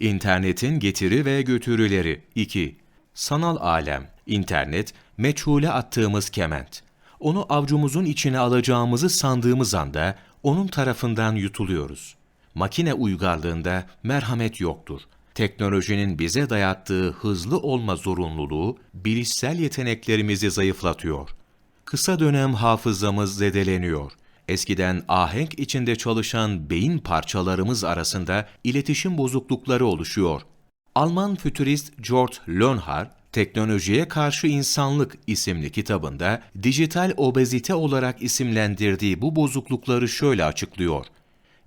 İnternetin getiri ve götürüleri 2. Sanal alem, internet, meçhule attığımız kement. Onu avcumuzun içine alacağımızı sandığımız anda onun tarafından yutuluyoruz. Makine uygarlığında merhamet yoktur. Teknolojinin bize dayattığı hızlı olma zorunluluğu bilişsel yeteneklerimizi zayıflatıyor. Kısa dönem hafızamız zedeleniyor. Eskiden ahenk içinde çalışan beyin parçalarımız arasında iletişim bozuklukları oluşuyor. Alman fütürist George Leonhard, Teknolojiye Karşı İnsanlık isimli kitabında dijital obezite olarak isimlendirdiği bu bozuklukları şöyle açıklıyor.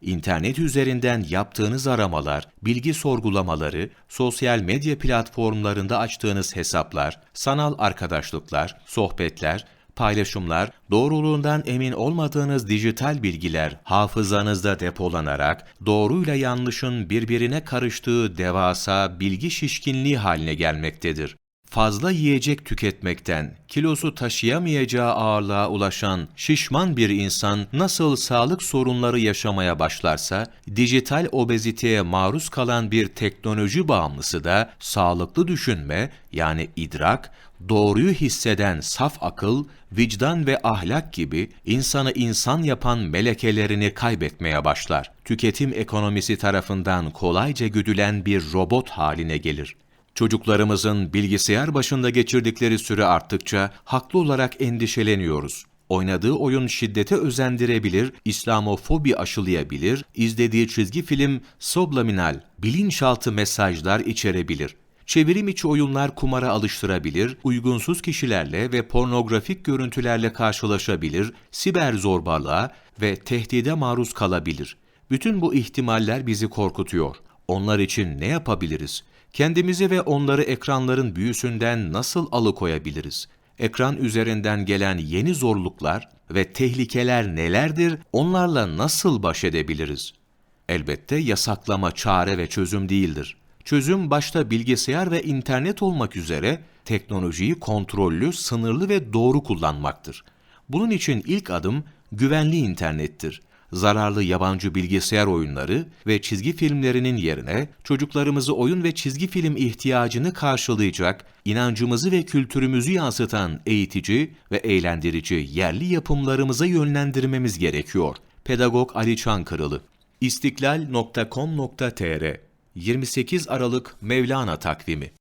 İnternet üzerinden yaptığınız aramalar, bilgi sorgulamaları, sosyal medya platformlarında açtığınız hesaplar, sanal arkadaşlıklar, sohbetler, paylaşımlar, doğruluğundan emin olmadığınız dijital bilgiler hafızanızda depolanarak doğruyla yanlışın birbirine karıştığı devasa bilgi şişkinliği haline gelmektedir fazla yiyecek tüketmekten kilosu taşıyamayacağı ağırlığa ulaşan şişman bir insan nasıl sağlık sorunları yaşamaya başlarsa, dijital obeziteye maruz kalan bir teknoloji bağımlısı da sağlıklı düşünme yani idrak, doğruyu hisseden saf akıl, vicdan ve ahlak gibi insanı insan yapan melekelerini kaybetmeye başlar. Tüketim ekonomisi tarafından kolayca güdülen bir robot haline gelir. Çocuklarımızın bilgisayar başında geçirdikleri süre arttıkça haklı olarak endişeleniyoruz. Oynadığı oyun şiddete özendirebilir, İslamofobi aşılayabilir, izlediği çizgi film subliminal, bilinçaltı mesajlar içerebilir. Çevirim içi oyunlar kumara alıştırabilir, uygunsuz kişilerle ve pornografik görüntülerle karşılaşabilir, siber zorbalığa ve tehdide maruz kalabilir. Bütün bu ihtimaller bizi korkutuyor. Onlar için ne yapabiliriz? Kendimizi ve onları ekranların büyüsünden nasıl alıkoyabiliriz? Ekran üzerinden gelen yeni zorluklar ve tehlikeler nelerdir? Onlarla nasıl baş edebiliriz? Elbette yasaklama çare ve çözüm değildir. Çözüm başta bilgisayar ve internet olmak üzere teknolojiyi kontrollü, sınırlı ve doğru kullanmaktır. Bunun için ilk adım güvenli internettir zararlı yabancı bilgisayar oyunları ve çizgi filmlerinin yerine çocuklarımızı oyun ve çizgi film ihtiyacını karşılayacak, inancımızı ve kültürümüzü yansıtan eğitici ve eğlendirici yerli yapımlarımıza yönlendirmemiz gerekiyor. Pedagog Ali Çankırılı. İstiklal.com.tr 28 Aralık Mevlana Takvimi